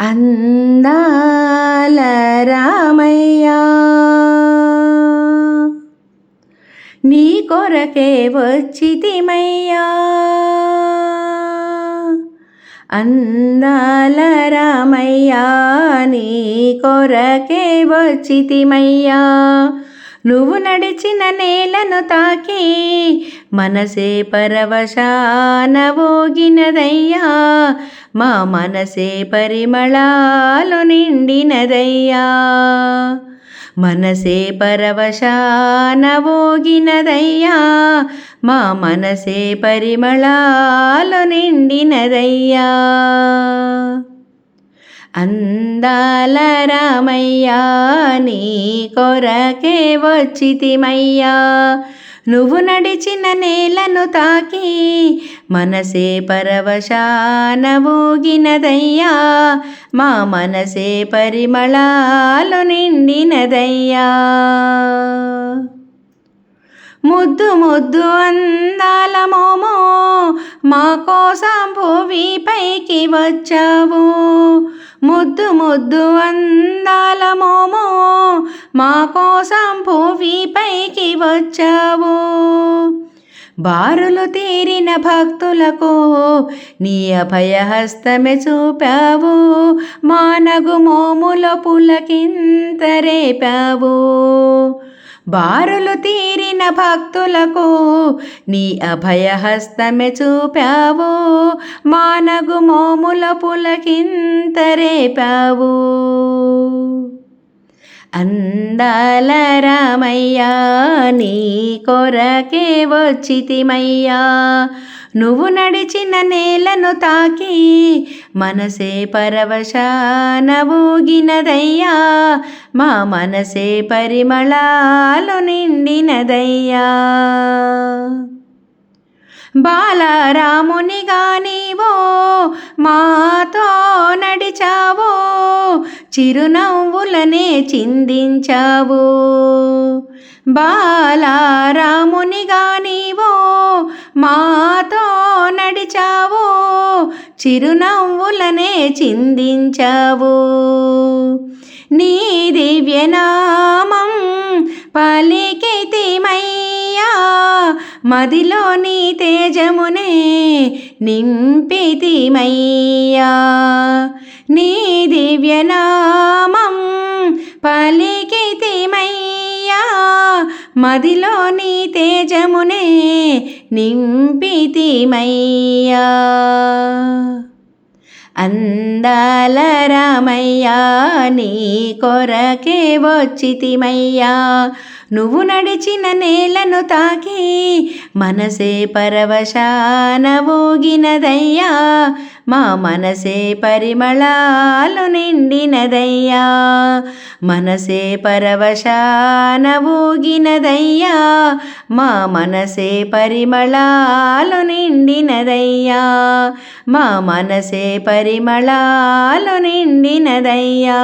అందాల రామయ్యా. నీ కొరకే వచ్చితిమయ్యా. అందాల రామయ్యా నీ కొరకే వచ్చితిమయ్యా. నువ్వు నడిచిన నేలను తాకి మనసే పరవశానవోగినదయ్యా మా మనసే పరిమళాలు నిండినదయ్యా. మనసే పరవశానవోగినదయ్యా మా మనసే పరిమళాలు నిండినదయ్యా. అందాల రామయ్యా నీ కొరకే వచ్చితిమయ్యా. నువ్వు నడిచిన నేలను తాకి మనసే పరవశానవోగినదయ్యా మా మనసే పరిమళాలు నిండినదయ్యా. ముద్దు ముద్దు అందాల మోమో మా కోసం భూమిపైకి వచ్చావు. ముద్దు ముద్దు అందాల మోమో మా కోసం భూమిపైకి వచ్చావు. బారులు తీరిన భక్తులకు నీ అభయహస్తమే చూపావు. మానగు మోముల పులకింతరేపావు బారులు తీరిన భక్తులకు నీ అభయహస్తమే చూపావు. మానగు మోముల పులకింతరేపావు అందాల రామయ్యా నీ కొరకే వచ్చితిమయ్యా. నువ్వు నడిచిన నేలను తాకి మనసే పరవశానవూగినదయ్యా మా మనసే పరిమళాలు నిండినదయ్యా. బాలరామునిగా నీవో మాతో నడిచావో. చిరునవ్వులనే చిందించావు. బాలారామునిగా నీవో మాతో నడిచావో. చిరునవ్వులనే చిందించావు. నీ దివ్యనామం పలికితిమై మదిలోని తేజమునే నింపితిమయ్యా. నీ దివ్యనామం పలికితిమయ్యా. మదిలోని తేజమునే నింపితిమయ్యా. అందాల రామయ్యా నీ కొరకే వచ్చితిమయ్యా. నువ్వు నడిచిన నేలను తాకి మనసే పరవశానవోగినదయ్యా మా మనసే పరిమళాలు నిండినదయ్యా. మనసే పరవశానవోగినదయ్యా మా మనసే పరిమళాలు నిండినదయ్యా. మా మనసే పరిమళాలు నిండినదయ్యా.